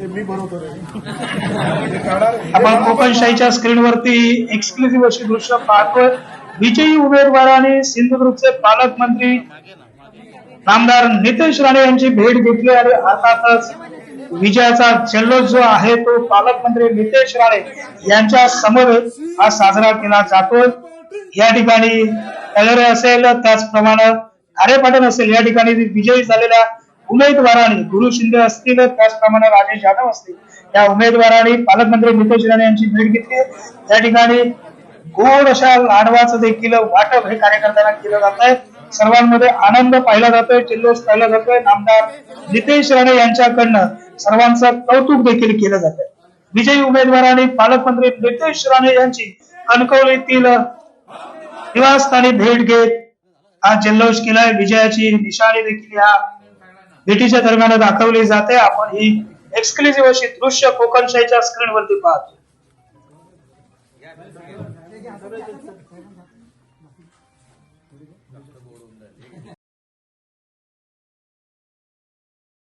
ते मी आपण कोकणशाहीच्या स्क्रीनवरती एक्सक्लुझिव्ह अशी दृश्य पाहतोय. विजयी उमेदवार आणि सिंधुदुर्गचे पालकमंत्री आमदार नितेश राणे यांची भेट घेतली आणि अर्थातच विजयाचा जल्लोष जो आहे तो पालकमंत्री नितेश राणे यांच्या समोर हा साजरा केला जातोय. या ठिकाणी कलरे असेल त्याचप्रमाणे खारेपाटण असेल. या ठिकाणी विजयी झालेल्या उमेदवारांनी गुरु शिंदे असतील त्याचप्रमाणे राजेश यादव असतील या उमेदवारांनी पालकमंत्री नितेश राणे यांची भेट घेतली त्या ठिकाणी गोड अशा लाडवाचं देखील वाटप हे कार्यकर्त्यांना केलं जात आहे. सर्वांमध्ये आनंद पाहिला जातोय जल्लोष पाहिला जातोय. नामदार नितेश राणे यांच्याकडनं सर्वांचं कौतुक देखील केलं जात आहे. विजयी उमेदवारांनी पालकमंत्री नितेश राणे यांची कणकवलीतील निवासस्थानी भेट घेत हा जल्लोष केलाय. विजयाची निशाणी देखील या भेटीच्या दरम्यान दाखवली जाते. आपण ही एक्सक्लुझिव्ह अशी दृश्य कोकणशाहीच्या स्क्रीनवरती पाहतो.